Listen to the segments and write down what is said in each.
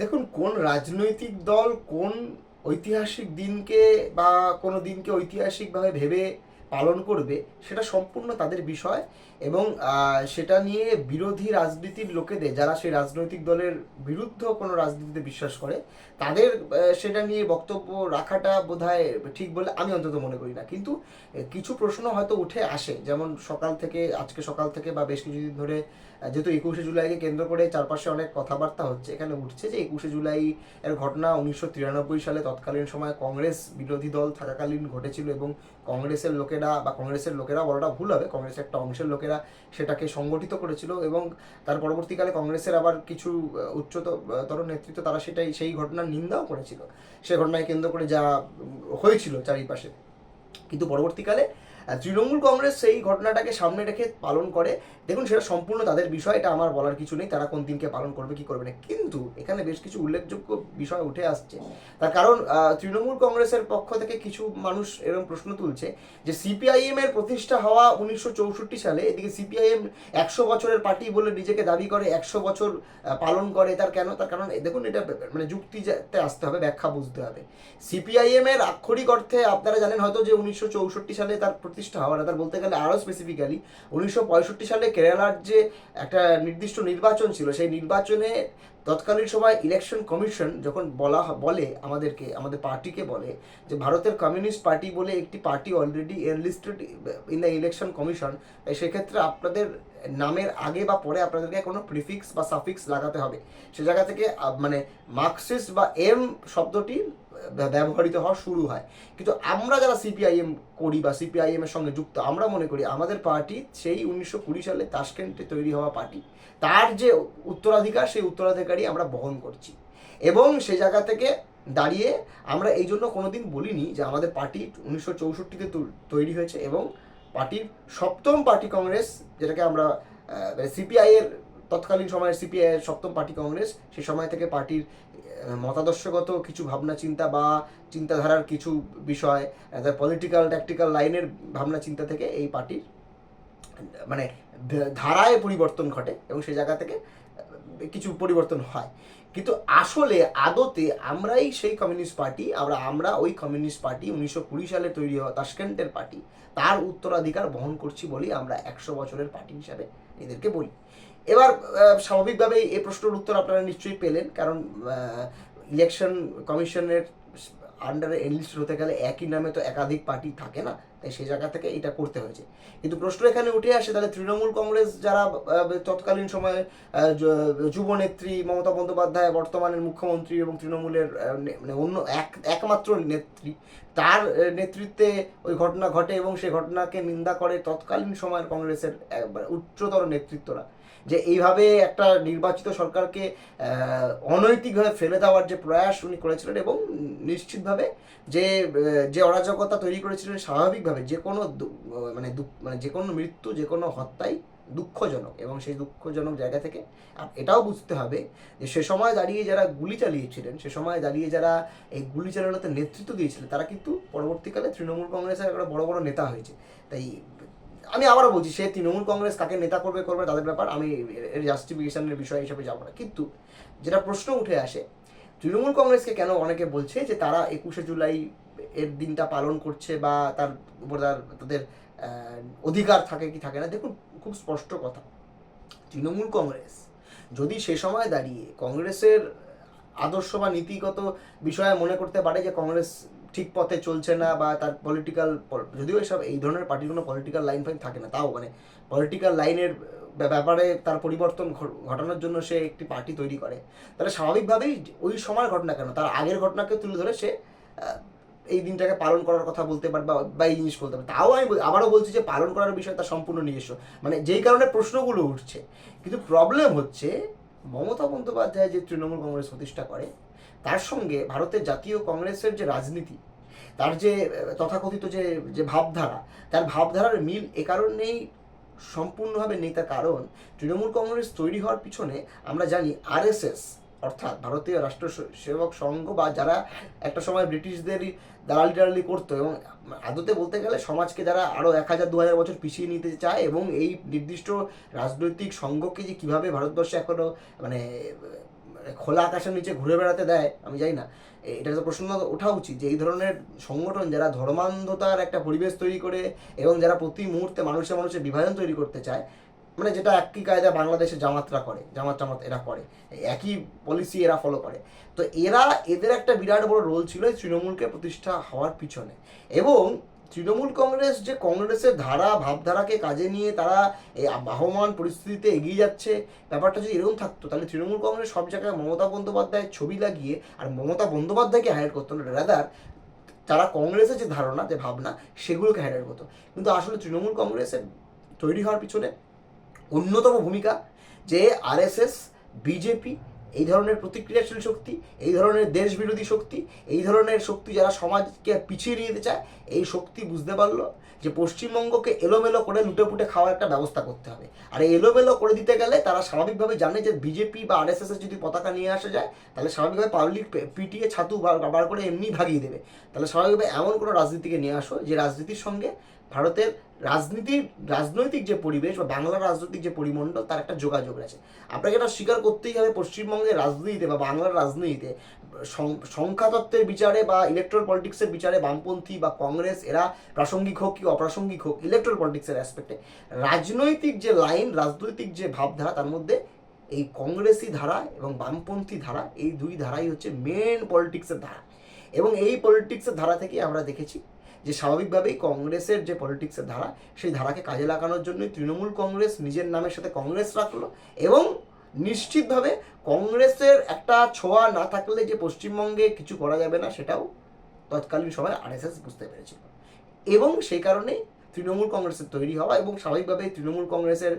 দেখুন কোন রাজনৈতিক দল কোন ঐতিহাসিক দিনকে বা কোনো দিনকে ঐতিহাসিকভাবে ভেবে পালন করবে, সেটা সম্পূর্ণ তাদের বিষয় এবং সেটা নিয়ে বিরোধী রাজনীতির লোকেদের, যারা সেই রাজনৈতিক দলের বিরুদ্ধ কোনো রাজনীতিতে বিশ্বাস করে, তাদের সেটা নিয়ে বক্তব্য রাখাটা বোধহয় ঠিক বলে আমি অন্তত মনে করি না। কিন্তু কিছু প্রশ্ন হয়তো উঠে আসে, যেমন সকাল থেকে, আজকে সকাল থেকে বা বেশ কিছুদিন ধরে যেহেতু একুশে জুলাইকে কেন্দ্র করে চারপাশে অনেক কথাবার্তা হচ্ছে, এখানে উঠছে যে একুশে জুলাই এর ঘটনা উনিশশো তিরানব্বই সালে তৎকালীন সময় কংগ্রেস বিরোধী দল থাকাকালীন ঘটেছিল এবং কংগ্রেসের লোকেরা বা কংগ্রেসের লোকেরা বলাটা ভুল হবে, কংগ্রেসের একটা অংশের লোকেরা সেটাকে সংগঠিত করেছিল এবং তার পরবর্তীকালে কংগ্রেসের আবার কিছু উচ্চতর নেতৃত্ব তারা সেটাই, সেই ঘটনার নিন্দাও করেছিল। সে ঘটনায় কেন্দ্র করে যা হয়েছিল চারিপাশে। কিন্তু পরবর্তীকালে তৃণমূল কংগ্রেস সেই ঘটনাটাকে সামনে রেখে পালন করে। দেখুন, সেটা সম্পূর্ণ তাদের বিষয়, এটা আমার বলার কিছু নেই। তারা কোন দিনকে পালন করবে, কি করবে না। কিন্তু এখানে বেশ কিছু উল্লেখযোগ্য বিষয় উঠে আসছে। তার কারণ তৃণমূল কংগ্রেসের পক্ষ থেকে কিছু মানুষ এরকম প্রশ্ন তুলছে যে সিপিআইএম এর প্রতিষ্ঠা হওয়া উনিশশো চৌষট্টি সালে, এদিকে সিপিআইএম একশো বছরের পার্টি বলে নিজেকে দাবি করে, একশো বছর পালন করে, তার কেন? তার কারণ দেখুন, এটা মানে যুক্তিতে আসতে হবে, ব্যাখ্যা বুঝতে হবে। সিপিআইএম এর আক্ষরিক অর্থে আপনারা জানেন হয়তো যে উনিশশো চৌষট্টি সালে তার প্রতিষ্ঠা হওয়া না তার বলতে গেলে আরও স্পেসিফিক্যালি উনিশশো পঁয়ষট্টি সালে কেরালার যে একটা নির্দিষ্ট নির্বাচন ছিল, সেই নির্বাচনে তৎকালীন সময় ইলেকশন কমিশন যখন বলা বলে আমাদেরকে, আমাদের পার্টিকে বলে যে ভারতের কমিউনিস্ট পার্টি বলে একটি party already enlisted in the election commission তাই সেক্ষেত্রে আপনাদের নামের আগে বা পরে আপনাদেরকে কোনো প্রিফিক্স বা সাফিক্স লাগাতে হবে। সে জায়গা থেকে মানে মার্কসিস্ট বা এম শব্দটি ব্যবহৃত হওয়া শুরু হয়। কিন্তু আমরা যারা সিপিআইএম করি বা সিপিআইএম এর সঙ্গে যুক্ত, আমরা মনে করি আমাদের পার্টি সেই উনিশশো কুড়ি সালে তাশকেন্টে তৈরি হওয়া পার্টি। তার যে উত্তরাধিকার, সেই উত্তরাধিকারী আমরা বহন করছি। এবং সে জায়গা থেকে দাঁড়িয়ে আমরা এই জন্য কোনোদিন বলিনি যে আমাদের পার্টি উনিশশো চৌষট্টিতে তৈরি হয়েছে এবং পার্টির সপ্তম পার্টি কংগ্রেস, যেটাকে আমরা সিপিআই এর তৎকালীন সময়ের সিপিআই সপ্তম পার্টি কংগ্রেস, সে সময় থেকে পার্টির মতাদর্শগত কিছু ভাবনা চিন্তা বা চিন্তাধারার কিছু বিষয় পলিটিক্যাল ট্যাকটিক্যাল লাইনের ভাবনা চিন্তা থেকে এই পার্টির মানে ধারায় পরিবর্তন ঘটে এবং সেই জায়গা থেকে কিছু পরিবর্তন হয়। কিন্তু আসলে আদতে আমরাই সেই কমিউনিস্ট পার্টি, আমরা আমরা ওই কমিউনিস্ট পার্টি উনিশশো কুড়ি সালে তৈরি হওয়া তাশকেন্টের পার্টি, তার উত্তরাধিকার বহন করছি বলেই আমরা একশো বছরের পার্টি হিসাবে এদেরকে বলি। এবার স্বাভাবিকভাবে স্বাভাবিকভাবেই এই প্রশ্নের উত্তর আপনারা নিশ্চয়ই পেলেন, কারণ ইলেকশন কমিশনের আন্ডারে এনলিস্ট হতে গেলে একই নামে তো একাধিক পার্টি থাকে না। তাই সেই জায়গা থেকে এটা করতে হয়েছে। কিন্তু প্রশ্ন এখানে উঠে আসে, তাহলে তৃণমূল কংগ্রেস যারা তৎকালীন সময়ে যুবনেত্রী মমতা বন্দ্যোপাধ্যায়, বর্তমানের মুখ্যমন্ত্রী এবং তৃণমূলের মানে অন্য এক, একমাত্র নেত্রী, তার নেতৃত্বে ওই ঘটনা ঘটে এবং সেই ঘটনাকে নিন্দা করে তৎকালীন সময়ের কংগ্রেসের উচ্চতর নেতৃত্বরা। যে এইভাবে একটা নির্বাচিত সরকারকে অনৈতিকভাবে ফেলে দেওয়ার যে প্রয়াস উনি করেছিলেন এবং নিশ্চিতভাবে যে যে অরাজকতা তৈরি করেছিলেন স্বাভাবিকভাবে যে কোনো মানে মানে যে কোনো মৃত্যু, যে কোনো হত্যাই দুঃখজনক এবং সেই দুঃখজনক জায়গা থেকে এটাও বুঝতে হবে যে সে সময় দাঁড়িয়ে যারা গুলি চালিয়েছিলেন, সে সময় দাঁড়িয়ে যারা এই গুলি চালানোতে নেতৃত্ব দিয়েছিলেন, তারা কিন্তু পরবর্তীকালে তৃণমূল কংগ্রেসের একটা বড় বড় নেতা হয়েছে। তাই আমি আবারও বলছি, সে তৃণমূল কংগ্রেস কাকে নেতা করবে করবে, তাদের ব্যাপার আমি এর জাস্টিফিকেশনের বিষয় হিসেবে যাব না। কিন্তু যেটা প্রশ্ন উঠে আসে তৃণমূল কংগ্রেসকে কেন অনেকে বলছে যে তারা একুশে জুলাই এর দিনটা পালন করছে বা তার উপর তার, তাদের অধিকার থাকে কি থাকে না, দেখুন, খুব স্পষ্ট কথা। তৃণমূল কংগ্রেস যদি সে সময় দাঁড়িয়ে কংগ্রেসের আদর্শ বা নীতিগত বিষয়ে মনে করতে পারে যে কংগ্রেস ঠিক পথে চলছে না বা তার পলিটিক্যাল যদিও এসব এই ধরনের পার্টির কোনো পলিটিক্যাল লাইন ফাইন থাকে না, তাও মানে পলিটিক্যাল লাইনের ব্যাপারে তার পরিবর্তন ঘটানোর জন্য সে একটি পার্টি তৈরি করে। তাহলে স্বাভাবিকভাবেই ওই সময়ের ঘটনা কেন? তার আগের ঘটনাকে তুলে ধরে সে এই দিনটাকে পালন করার কথা বলতে পারে বা এই জিনিস বলতে পারে। তাও আমি আবারও বলছি যে পালন করার বিষয় তার সম্পূর্ণ নিজস্ব। মানে যেই কারণে প্রশ্নগুলো উঠছে। কিন্তু প্রবলেম হচ্ছে, মমতা বন্দ্যোপাধ্যায় যে তৃণমূল কংগ্রেস প্রতিষ্ঠা করে, তার সঙ্গে ভারতের জাতীয় কংগ্রেসের যে রাজনীতি তার যে তথাকথিত যে যে ভাবধারা, তার ভাবধারার মিল এ কারণেই সম্পূর্ণভাবে নেই, তার কারণ তৃণমূল কংগ্রেস তৈরি হওয়ার পিছনে আমরা জানি আরএসএস, অর্থাৎ ভারতীয় রাষ্ট্র সেবক সংঘ বা যারা একটা সময় ব্রিটিশদেরই দালালি টালালি করতো এবং আদতে বলতে গেলে সমাজকে যারা আরও এক হাজার, দু হাজার বছর পিছিয়ে নিতে চায় এবং এই নির্দিষ্ট রাজনৈতিক সংঘকে যে কীভাবে ভারতবর্ষে এখনও মানে খোলা আকাশের নিচে ঘুরে বেড়াতে দেয়, আমি জানি না। এটা তো প্রশ্ন ওঠা উচিত যে এই ধরনের সংগঠন যারা ধর্মান্ধতার একটা পরিবেশ তৈরি করে এবং যারা প্রতি মুহূর্তে মানুষে মানুষের বিভাজন তৈরি করতে চায় মানে যেটা একই কায়দা বাংলাদেশে জামাতরা করে, জামাত জামাত এরা করে, একই পলিসি এরা ফলো করে। তো এরা, এদের একটা বিরাট বড় রোল ছিল তৃণমূলকে প্রতিষ্ঠা হওয়ার পিছনে। এবং তৃণমূল কংগ্রেস যে কংগ্রেসের ধারা, ভাবধারাকে কাজে নিয়ে তারা এই বাহমান পরিস্থিতিতে এগিয়ে যাচ্ছে, ব্যাপারটা যদি এরকম থাকতো, তাহলে তৃণমূল কংগ্রেস সব জায়গায় মমতা বন্দ্যোপাধ্যায়ের ছবি লাগিয়ে আর মমতা বন্দ্যোপাধ্যায়কে হায়ার করতো না রাদার তারা কংগ্রেসের যে ধারণা, যে ভাবনা, সেগুলোকে হায়ার করতো। কিন্তু আসলে তৃণমূল কংগ্রেসের তৈরি হওয়ার পিছনে অন্যতম ভূমিকা যে আরএসএস বিজেপি এই ধরনের প্রতিক্রিয়াশীল শক্তি, এই ধরনের দেশ বিরোধী শক্তি, এই ধরনের শক্তি যারা সমাজকে পিছিয়ে নিয়ে যেতে চায়, এই শক্তি বুঝতে পারল যে পশ্চিমবঙ্গকে এলোমেলো করে লুটে পুটে খাওয়ার একটা ব্যবস্থা করতে হবে। আর এলোমেলো করে দিতে গেলে তারা স্বাভাবিকভাবে জানে যে বিজেপি বা আরএসএস যদি পতাকা নিয়ে আসা যায়, তাহলে স্বাভাবিকভাবে পাবলিক পিটিয়ে ছাতু বার করে এমনি ভাগিয়ে দেবে। তাহলে স্বাভাবিকভাবে এমন কোনো রাজনীতিকে নিয়ে আসো যে রাজনীতির সঙ্গে ভারতের রাজনীতির রাজনৈতিক যে পরিবেশ বা বাংলার রাজনৈতিক যে পরিমণ্ডল, তার একটা যোগাযোগ আছে। আপনাকে এটা স্বীকার করতেই হবে, পশ্চিমবঙ্গের রাজনীতিতে বা বাংলার রাজনীতিতে সংখ্যাতত্ত্বের বিচারে বা ইলেকট্রাল পলিটিক্সের বিচারে বামপন্থী বা কংগ্রেস, এরা প্রাসঙ্গিক হোক কি অপ্রাসঙ্গিক হোক ইলেকট্রাল পলিটিক্সের অ্যাসপেক্টে রাজনৈতিক যে লাইন, রাজনৈতিক যে ভাবধারা, তার মধ্যে এই কংগ্রেসি ধারা এবং বামপন্থী ধারা, এই দুই ধারাই হচ্ছে মেন পলিটিক্সের ধারা। এবং এই পলিটিক্সের ধারা থেকে আমরা দেখেছি যে স্বাভাবিকভাবেই কংগ্রেসের যে পলিটিক্সের ধারা, সেই ধারাকে কাজে লাগানোর জন্যই তৃণমূল কংগ্রেস নিজের নামের সাথে কংগ্রেস রাখল এবং নিশ্চিতভাবে কংগ্রেসের একটা ছোঁয়া না থাকলে যে পশ্চিমবঙ্গে কিছু করা যাবে না, সেটাও তৎকালীন সময় আরএসএস বুঝতে পেরেছিল। এবং সেই কারণেই তৃণমূল কংগ্রেসের তৈরি হওয়া এবং স্বাভাবিকভাবেই তৃণমূল কংগ্রেসের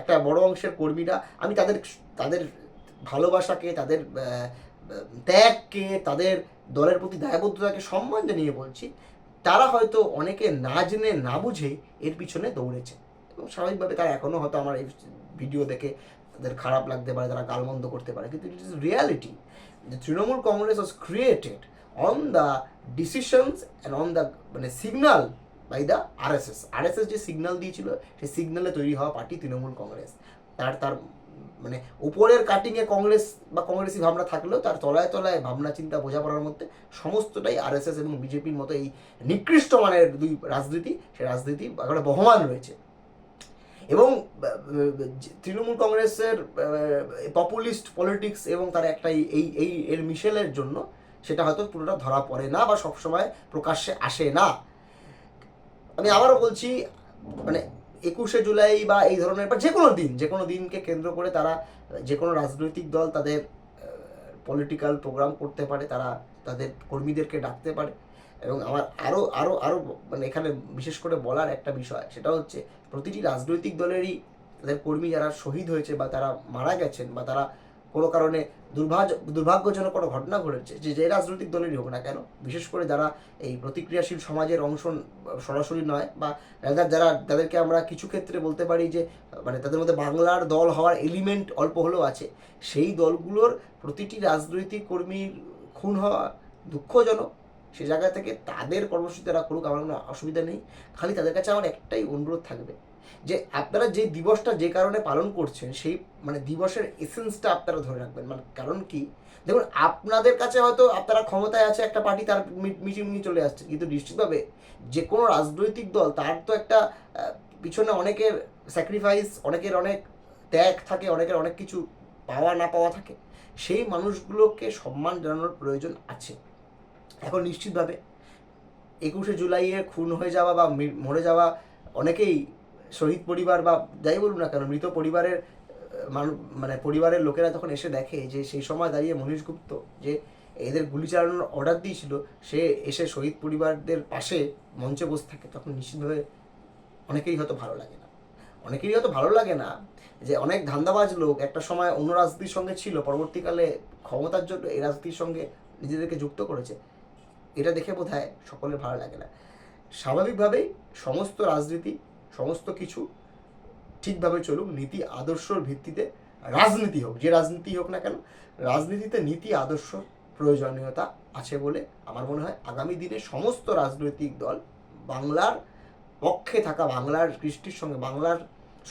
একটা বড় অংশের কর্মীরা, আমি তাদের তাদের ভালোবাসাকে, তাদের ত্যাগকে, তাদের দলের প্রতি দায়বদ্ধতাকে সম্মান জানিয়ে বলছি। তারা হয়তো অনেকে না জেনে, না বুঝেই এর পিছনে দৌড়েছে। এবং স্বাভাবিকভাবে তারা এখনও হয়তো আমার এই ভিডিও দেখে তাদের খারাপ লাগতে পারে, তারা গালমন্দ করতে পারে। কিন্তু ইট ইজ রিয়ালিটি যে Trinamool Congress was created on the decisions and on the মানে signal by the RSS RSS যে সিগনাল দিয়েছিল, সেই সিগনালে তৈরি হওয়া পার্টি তৃণমূল কংগ্রেস। তার তার মানে উপরের কাটিংয়ে কংগ্রেস বা কংগ্রেসি ভাবনা থাকলেও তার তলায় তলায় ভাবনা, চিন্তা, বোঝাপড়ার মধ্যে সমস্তটাই আরএসএস এবং বিজেপির মতো এই নিকৃষ্ট মানের দুই রাজনীতি, সে রাজনীতি একেবারে বহমান রয়েছে। এবং তৃণমূল কংগ্রেসের পপুলিস্ট পলিটিক্স এবং তার একটা এই- এই এর মিশেলের জন্য সেটা হয়তো পুরোটা ধরা পড়ে না বা সবসময় প্রকাশ্যে আসে না। আমি আবারও বলছি মানে একুশে জুলাই বা এই ধরনের বা যে কোনো দিন যে কোনো দিনকে কেন্দ্র করে তারা যে কোনো রাজনৈতিক দল তাদের পলিটিক্যাল প্রোগ্রাম করতে পারে, তারা তাদের কর্মীদেরকে ডাকতে পারে। এবং আমার আরও আরও আরও মানে এখানে বিশেষ করে বলার একটা বিষয়, সেটা হচ্ছে প্রতিটি রাজনৈতিক দলেরই তাদের কর্মী যারা শহীদ হয়েছে বা তারা মারা গেছেন বা তারা কোনো কারণে দুর্ভাগ্য, দুর্ভাগ্যজনক কোনো ঘটনা ঘটেছে, যে যে রাজনৈতিক দলেরই হোক না কেন, বিশেষ করে যারা এই প্রতিক্রিয়াশীল সমাজের অংশ সরাসরি নয়, বা যারা যারা, যাদেরকে আমরা কিছু ক্ষেত্রে বলতে পারি যে মানে তাদের মধ্যে বাংলার দল হওয়ার এলিমেন্ট অল্প হলেও আছে, সেই দলগুলোর প্রতিটি রাজনৈতিক কর্মীর খুন হওয়া দুঃখজনক। সে জায়গা থেকে তাদের কর্মসূচি তারা করুক, আমার কোনো অসুবিধা নেই। খালি তাদের কাছে আমার একটাই অনুরোধ থাকবে যে আপনারা যে দিবসটা যে কারণে পালন করছেন, সেই মানে দিবসের এসেন্সটা আপনারা ধরে রাখবেন। মানে কারণ কি? দেখুন, আপনাদের কাছে হয়তো আপনারা ক্ষমতায় আছে একটা পার্টি, তার মিটিং নিয়ে চলে আসছে। কিন্তু নিশ্চিতভাবে যে কোনো রাজনৈতিক দল, তার তো একটা পিছনে অনেকের স্যাক্রিফাইস অনেকের অনেক ত্যাগ থাকে, অনেকের অনেক কিছু পাওয়া না পাওয়া থাকে। সেই মানুষগুলোকে সম্মান জানানোর প্রয়োজন আছে। এখন নিশ্চিতভাবে একুশে জুলাইয়ে খুন হয়ে যাওয়া বা মরে যাওয়া অনেকেই শহীদ পরিবার বা যাই বলুন না কেন, মৃত পরিবারের মানে পরিবারের লোকেরা যখন এসে দেখে যে সেই সময় দাঁড়িয়ে মনীষ গুপ্ত যে এদের গুলি চালানোর অর্ডার দিয়েছিল, সে এসে শহীদ পরিবারদের পাশে মঞ্চে বসে থাকে, তখন নিশ্চিতভাবে অনেকেরই হয়তো ভালো লাগে না। অনেকেরই হয়তো ভালো লাগে না যে অনেক ধান্দাবাজ লোক একটা সময় অন্য রাজনীতির সঙ্গে ছিল, পরবর্তীকালে ক্ষমতার জন্য এই রাজনীতির সঙ্গে নিজেদেরকে যুক্ত করেছে। এটা দেখে বোধ সকলের ভালো লাগে না। স্বাভাবিকভাবেই সমস্ত রাজনীতি সমস্ত কিছু ঠিকভাবে চলুক, নীতি আদর্শর ভিত্তিতে রাজনীতি হোক, যে রাজনীতি হোক না কেন, রাজনীতিতে নীতি আদর্শ প্রয়োজনীয়তা আছে বলে আমার মনে হয় আগামী দিনে সমস্ত রাজনৈতিক দল বাংলার পক্ষে থাকা, বাংলার কৃষ্টির সঙ্গে, বাংলার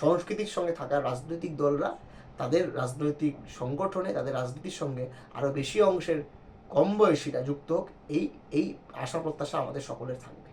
সংস্কৃতির সঙ্গে থাকা রাজনৈতিক দলরা তাদের রাজনৈতিক সংগঠনে, তাদের রাজনীতির সঙ্গে আরও বেশি অংশের কম বয়সীরা যুক্ত হোক, এই এই আশা প্রত্যাশা আমাদের সকলের থাকবে।